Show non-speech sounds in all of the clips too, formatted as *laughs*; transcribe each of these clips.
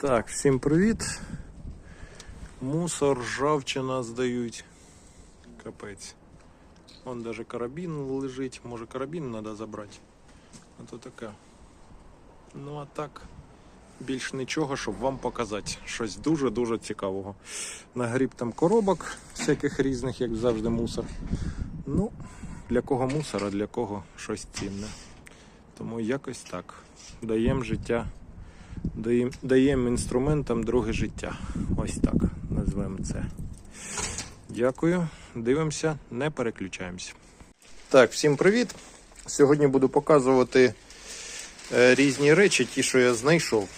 Так, всім привіт. Мусор, ржавчина здають. Капець. Вон даже карабін лежить. Може карабін треба забрати. А то таке. Ну а так, більш нічого, щоб вам показати. Щось дуже-дуже цікавого. Нагріб там коробок всяких різних, як завжди, мусор. Ну, для кого мусор, а для кого щось цінне. Тому якось так. Даємо життя даємо, інструментам друге життя. Ось так назвемо це. Дякую. Дивимося, не переключаємося. Так, всім привіт. Сьогодні буду показувати е, різні речі, ті, що я знайшов.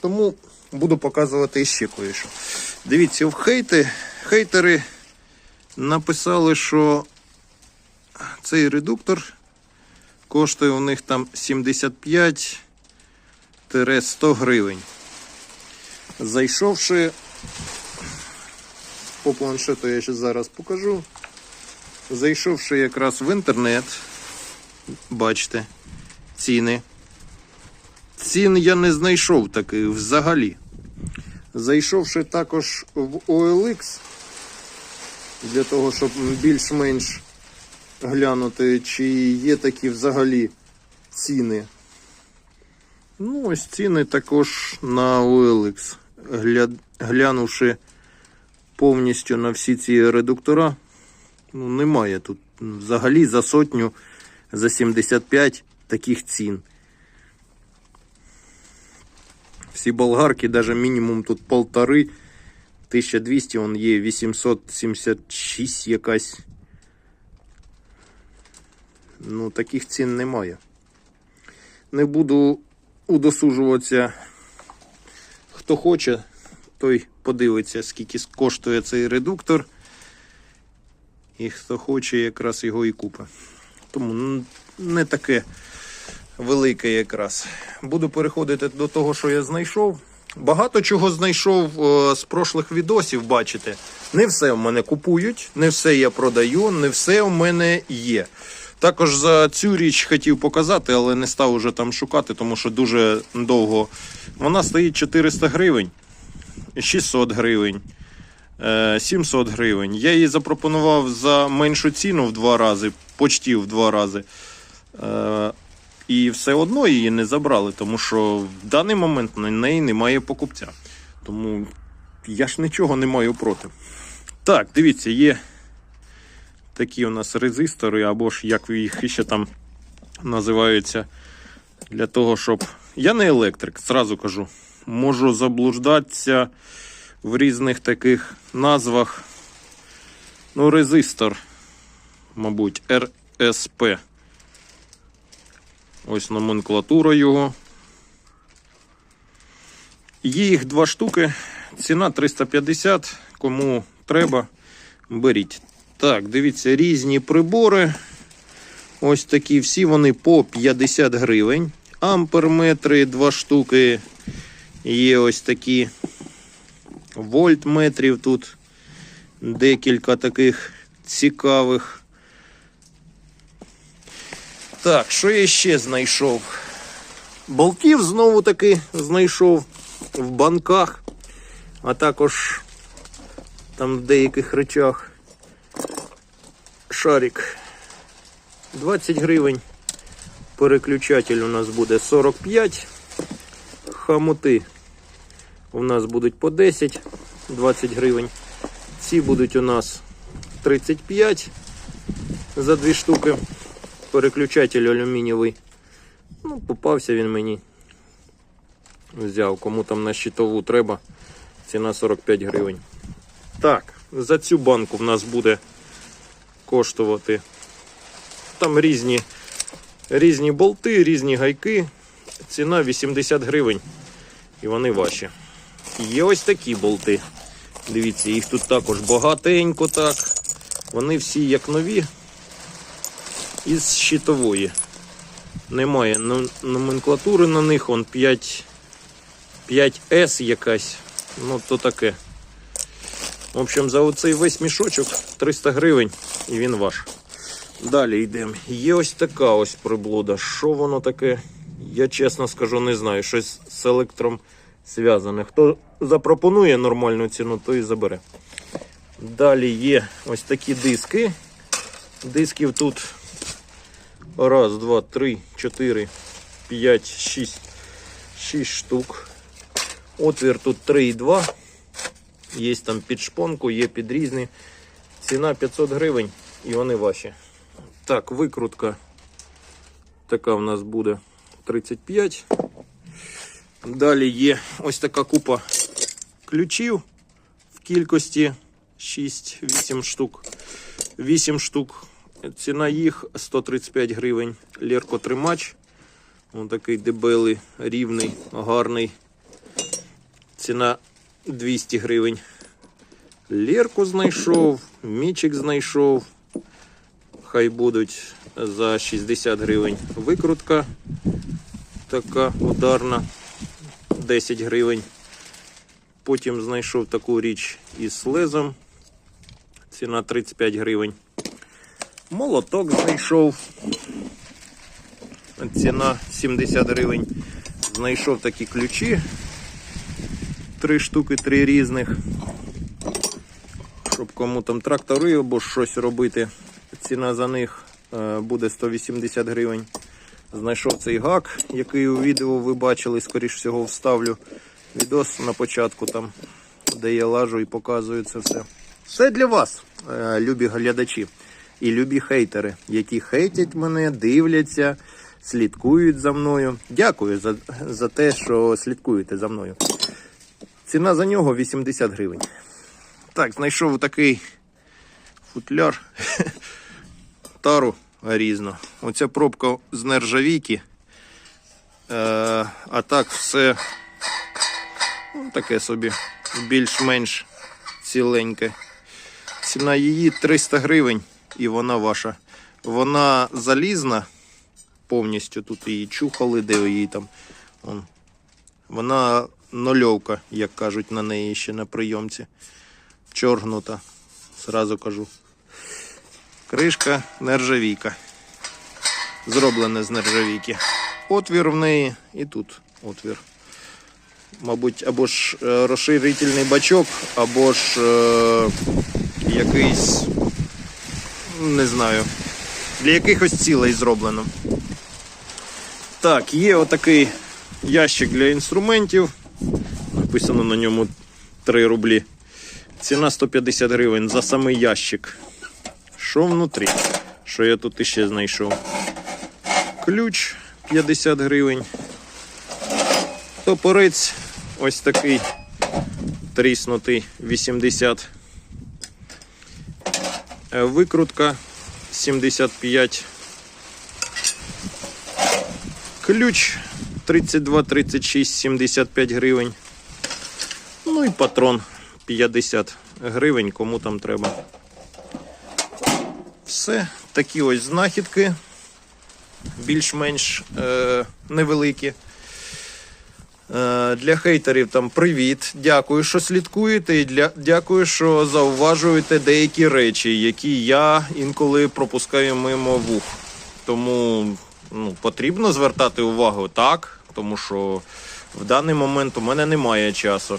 Тому буду показувати ще кое-що. Дивіться, в хейти, хейтери написали, що цей редуктор коштує у них там 75 100 гривень. Зайшовши по планшету, я ще зараз покажу. Зайшовши якраз в інтернет, бачите, ціни. Цін я не знайшов таких взагалі. Зайшовши також в OLX, для того, щоб більш-менш глянути, чи є такі взагалі ціни Ну, ось ціни також на OLX. Гля... Глянувши повністю на всі ці редуктора, ну, немає тут взагалі за сотню, за 75 таких цін. Всі болгарки, навіть мінімум тут полтори, 1200, он є 876 якась. Ну, таких цін немає. Не буду удосужуватися. Хто хоче, той подивиться, скільки коштує цей редуктор. І хто хоче, якраз його і купить. Тому не таке велике якраз. Буду переходити до того, що я знайшов. Багато чого знайшов е, з прошлих відосів, бачите. Не все в мене купують, не все я продаю, не все в мене є. Також за цю річ хотів показати, але не став уже там шукати, тому що дуже довго. Вона стоїть 400 гривень, 600 гривень, е, 700 гривень. Я її запропонував за меншу ціну в два рази, почти в два рази. Е, І все одно її не забрали, тому що в даний момент на неї немає покупця. Тому я ж нічого не маю проти. Так, дивіться, є такі у нас резистори, або ж як їх ще там називаються, для того, щоб. Я не електрик, зразу кажу. Можу заблуждатися в різних таких назвах. Ну, резистор, мабуть, РСП. Ось номенклатура його. Є їх два штуки. Ціна 350. Кому треба, беріть. Так, дивіться, різні прибори. Ось такі всі вони по 50 гривень. Амперметри, два штуки. Є ось такі вольтметрів тут. Декілька таких цікавих. Так, що я ще знайшов? Болтів знову таки знайшов в банках, а також там в деяких речах шарик 20 гривень. Переключатель у нас буде 45. Хамути у нас будуть по 10, 20 гривень. Ці будуть у нас 35 за дві штуки. Переключатель алюмінієвий. Ну, попався він мені. Взяв, кому там на щитову треба. Ціна 45 гривень. Так, за цю банку в нас буде коштувати. Там різні різні болти, різні гайки. Ціна 80 гривень. І вони ваші. Є ось такі болти. Дивіться, їх тут також багатенько так. Вони всі як нові. Із щитової. Немає номенклатури на них, он 5 5С якась. Ну, то таке. В общем, за оцей весь мішочок 300 гривень і він ваш. Далі йдемо. Є ось така ось приблуда. Що воно таке? Я чесно скажу, не знаю. Щось з електром, зв'язане. Хто запропонує нормальну ціну, той і забере. Далі є ось такі диски. Дисків тут раз, два, три, чотири, п'ять, шість. Шість штук. Отвір тут 3,2. Є там під шпонку, є під різні. Ціна 500 гривень і вони ваші. Так, викрутка. Така в нас буде 35. Далі є ось така купа ключів в кількості 6-8 штук. 8 штук. Ціна їх 135 гривень. Лерко тримач. Ось такий дебелий, рівний, гарний. Ціна 200 гривень. Лерку знайшов, мічик знайшов. Хай будуть за 60 гривень. Викрутка така ударна 10 гривень. Потім знайшов таку річ із лезом. Ціна 35 гривень. Молоток знайшов. Ціна 70 гривень. Знайшов такі ключі. Три штуки, три різних. Щоб кому там трактори або щось робити. Ціна за них е, буде 180 гривень. Знайшов цей гак, який у відео ви бачили, скоріш всього вставлю відос на початку, там, де я лажу і показую це все. Все для вас, е, любі глядачі і любі хейтери, які хейтять мене, дивляться, слідкують за мною. Дякую за, за те, що слідкуєте за мною. Ціна за нього 80 гривень. Так, знайшов такий футляр *laughs* тару різну. Оця пробка з нержавійки. Е, а так все ну, таке собі більш-менш ціленьке. Ціна її 300 гривень і вона ваша. Вона залізна повністю. Тут її чухали, де її там. Вон. Вона нульовка, як кажуть на неї ще на прийомці. Чоргнута. Зразу кажу. Кришка нержавійка. Зроблена з нержавійки. Отвір в неї і тут отвір. Мабуть, або ж е, розширительний бачок, або ж е, якийсь, не знаю, для якихось цілей зроблено. Так, є отакий ящик для інструментів. Написано на ньому 3 рублі. Ціна 150 гривень за самий ящик. Що внутрі? Що я тут іще знайшов? Ключ 50 гривень. Топорець ось такий тріснутий 80. Е, Викрутка 75. Ключ 32, 36, 75 гривень. Ну і патрон 50 гривень, кому там треба. Все, такі ось знахідки, більш-менш е, невеликі. Е, для хейтерів там привіт. Дякую, що слідкуєте, і для, дякую, що зауважуєте деякі речі, які я інколи пропускаю мимо вух. Тому ну, потрібно звертати увагу так, тому що в даний момент у мене немає часу.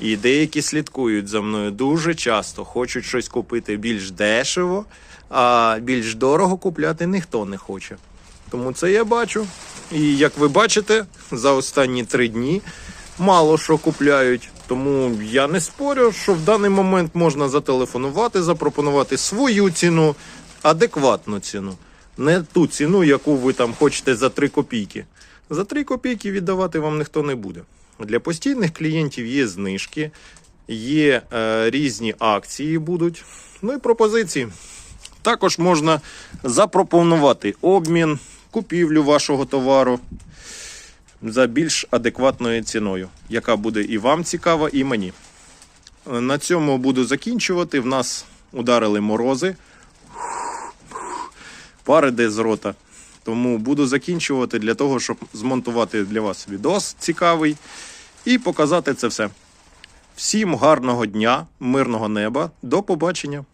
І деякі слідкують за мною дуже часто, хочуть щось купити більш дешево, а більш дорого купляти ніхто не хоче. Тому це я бачу. І як ви бачите, за останні три дні мало що купляють. Тому я не спорю, що в даний момент можна зателефонувати, запропонувати свою ціну, адекватну ціну. Не ту ціну, яку ви там хочете за 3 копійки. За 3 копійки віддавати вам ніхто не буде. Для постійних клієнтів є знижки, є е, різні акції будуть. Ну і пропозиції. Також можна запропонувати обмін, купівлю вашого товару за більш адекватною ціною, яка буде і вам цікава, і мені. На цьому буду закінчувати. В нас ударили морози. Пар іде з рота. Тому буду закінчувати для того, щоб змонтувати для вас відос цікавий і показати це все. Всім гарного дня, мирного неба, до побачення!